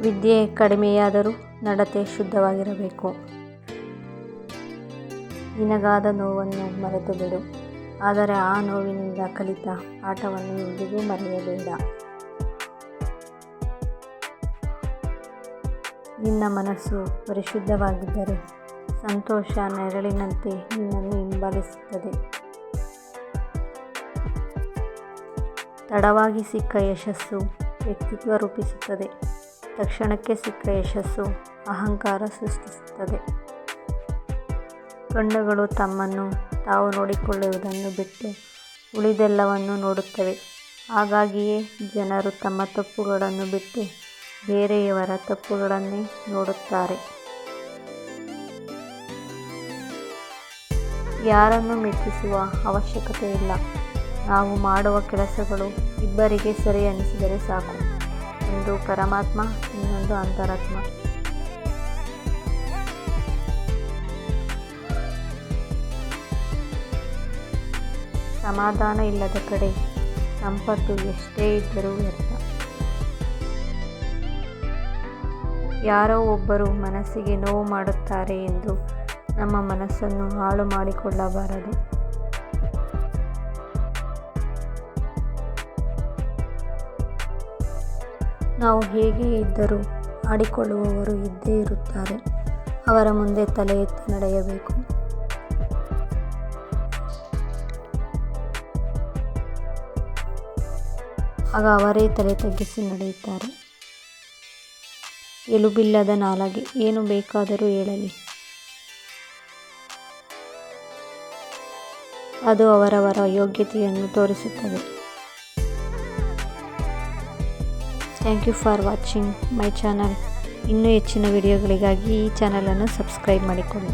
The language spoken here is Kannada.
ವಿದ್ಯೆ ಕಡಿಮೆಯಾದರೂ ನಡತೆ ಶುದ್ಧವಾಗಿರಬೇಕು. ನಿನಗಾದ ನೋವನ್ನು ಮರೆತು ಬಿಡು ಆದರೆ ಆ ನೋವಿನಿಂದ ಕಲಿತ ಆಟವನ್ನು ಎಂದಿಗೂ ಮರೆಯಬೇಡ. ನಿನ್ನ ಮನಸ್ಸು ಪರಿಶುದ್ಧವಾಗಿದ್ದರೆ ಸಂತೋಷ ನೆರಳಿನಂತೆ ನಿನ್ನನ್ನು ಹಿಂಬಾಲಿಸುತ್ತದೆ. ತಡವಾಗಿ ಸಿಕ್ಕ ಯಶಸ್ಸು ವ್ಯಕ್ತಿತ್ವ ರೂಪಿಸುತ್ತದೆ. ತಕ್ಷಣಕ್ಕೆ ಸಿಕ್ಕ ಯಶಸ್ಸು, ಅಹಂಕಾರ ಸೃಷ್ಟಿಸುತ್ತದೆ. ಕಣ್ಣುಗಳು ತಮ್ಮನ್ನು ತಾವು ನೋಡಿಕೊಳ್ಳುವುದನ್ನು ಬಿಟ್ಟು ಉಳಿದೆಲ್ಲವನ್ನು ನೋಡುತ್ತವೆ. ಹಾಗಾಗಿಯೇ ಜನರು ತಮ್ಮ ತಪ್ಪುಗಳನ್ನು ಬಿಟ್ಟು ಬೇರೆಯವರ ತಪ್ಪುಗಳನ್ನೇ ನೋಡುತ್ತಾರೆ. ಯಾರನ್ನು ಮೆಚ್ಚಿಸುವ ಅವಶ್ಯಕತೆ ಇಲ್ಲ ನಾವು ಮಾಡುವ ಕೆಲಸಗಳು ಇಬ್ಬರಿಗೆ ಸರಿ ಅನಿಸಿದರೆ ಸಾಕು. ಒಂದು ಪರಮಾತ್ಮ, ಇನ್ನೊಂದು ಅಂತರಾತ್ಮ. ಸಮಾಧಾನ ಇಲ್ಲದ ಕಡೆ ಸಂಪತ್ತು ಎಷ್ಟೇ ಇದ್ದರೂ ವ್ಯರ್ಥ. ಯಾರೋ ಒಬ್ಬರು ಮನಸ್ಸಿಗೆ ನೋವು ಮಾಡುತ್ತಾರೆ ಎಂದು ನಮ್ಮ ಮನಸ್ಸನ್ನು ಹಾಳು ಮಾಡಿಕೊಳ್ಳಬಾರದು. ನಾವು ಹೇಗೆ ಇದ್ದರೂ ಆಡಿಕೊಳ್ಳುವವರು ಇದ್ದೇ ಇರುತ್ತಾರೆ. ಅವರ ಮುಂದೆ ತಲೆ ಎತ್ತಿ ನಡೆಯಬೇಕು. ಆಗ ಅವರೇ ತಲೆ ತಗ್ಗಿಸಿ ನಡೆಯುತ್ತಾರೆ. ಎಲುಬಿಲ್ಲದ ನಾಲಗೆ ಏನು ಬೇಕಾದರೂ ಹೇಳಲಿ. ಅದು ಅವರವರ ಯೋಗ್ಯತೆಯನ್ನು ತೋರಿಸುತ್ತದೆ. Thank you for watching my channel ಇನ್ನೂ ಹೆಚ್ಚಿನ ವಿಡಿಯೋಗಳಿಗಾಗಿ ಈ ಚಾನಲನ್ನು ಸಬ್ಸ್ಕ್ರೈಬ್ ಮಾಡಿಕೊಳ್ಳಿ.